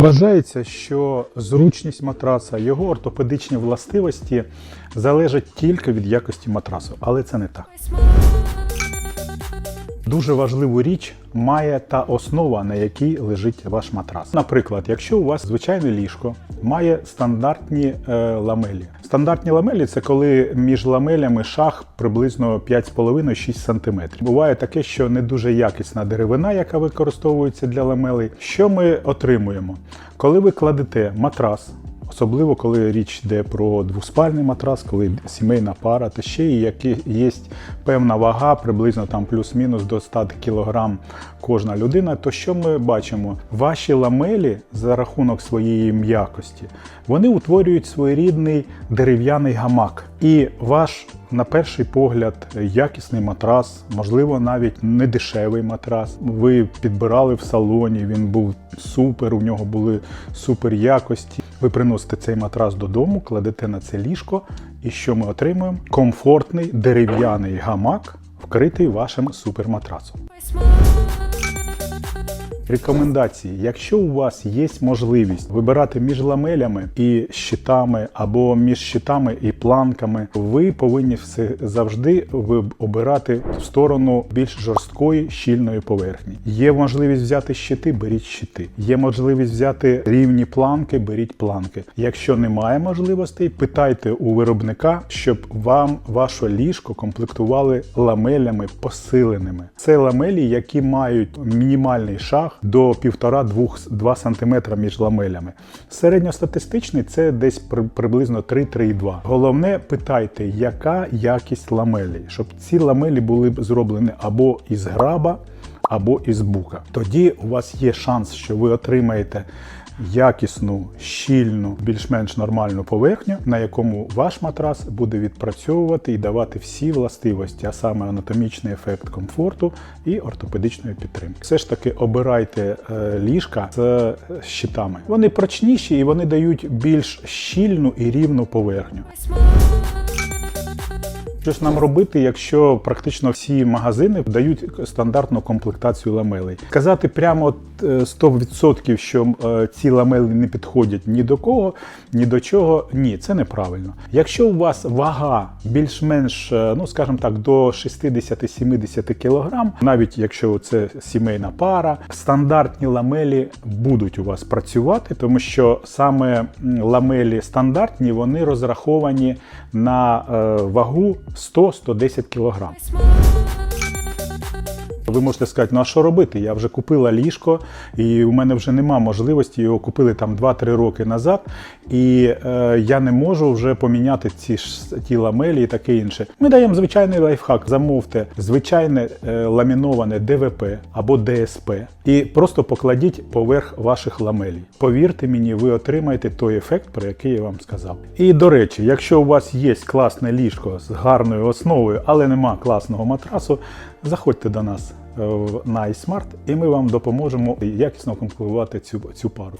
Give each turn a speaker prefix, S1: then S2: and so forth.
S1: Вважається, що зручність матраса, його ортопедичні властивості залежать тільки від якості матрасу, але це не так. Дуже важливу річ має та основа, на якій лежить ваш матрас. Наприклад, якщо у вас звичайне ліжко має стандартні е, ламелі. Стандартні ламелі це коли між ламелями шах приблизно 5,5-6 см. Буває таке, що не дуже якісна деревина, яка використовується для ламелей. Що ми отримуємо? Коли ви кладете матрас, Особливо, коли річ йде про двоспальний матрас, коли сімейна пара, та ще і є певна вага, приблизно там плюс-мінус до 100 кг кожна людина, то що ми бачимо? Ваші ламелі за рахунок своєї м'якості, вони утворюють своєрідний дерев'яний гамак. І ваш, на перший погляд, якісний матрас, можливо, навіть не дешевий матрас. Ви підбирали в салоні, він був супер, у нього були супер якості. Ви приносите цей матрас додому, кладете на це ліжко, і що ми отримуємо? Комфортний дерев'яний гамак, вкритий вашим суперматрасом. Рекомендації: якщо у вас є можливість вибирати між ламелями і щитами, або між щитами і планками, ви повинні все завжди обирати в сторону більш жорсткої щільної поверхні. Є можливість взяти щити, беріть щити. Є можливість взяти рівні планки, беріть планки. Якщо немає можливостей, питайте у виробника, щоб вам ваше ліжко комплектували ламелями посиленими. Це ламелі, які мають мінімальний шаг до 1,5-2 см між ламелями. Середньостатистичний це десь приблизно 3-3,2. Головне, питайте, яка якість ламелі, щоб ці ламелі були зроблені або із граба, або із бука. Тоді у вас є шанс, що ви отримаєте якісну, щільну, більш-менш нормальну поверхню, на якому ваш матрас буде відпрацьовувати і давати всі властивості, а саме анатомічний ефект комфорту і ортопедичної підтримки. Все ж таки обирайте е, ліжка з е, щитами. Вони прочніші і вони дають більш щільну і рівну поверхню. Що ж нам робити, якщо практично всі магазини дають стандартну комплектацію ламелей? Казати прямо от, е, 100%, що е, ці ламели не підходять ні до кого, ні до чого, ні, це неправильно. Якщо у вас вага більш-менш, е, ну скажімо так, до 60-70 кг, навіть якщо це сімейна пара, стандартні ламелі будуть у вас працювати, тому що саме ламелі стандартні вони розраховані на вагу 100-110 кг. Ви можете сказати, ну а що робити? Я вже купила ліжко, і у мене вже нема можливості його купили там 2-3 роки назад, і е, я не можу вже поміняти ці ті ламелі і таке інше. Ми даємо звичайний лайфхак. Замовте звичайне е, ламіноване ДВП або ДСП і просто покладіть поверх ваших ламелій. Повірте мені, ви отримаєте той ефект, про який я вам сказав. І до речі, якщо у вас є класне ліжко з гарною основою, але нема класного матрасу, заходьте до нас е, в- iSmart, і ми вам допоможемо якісно конкурувати цю, цю пару.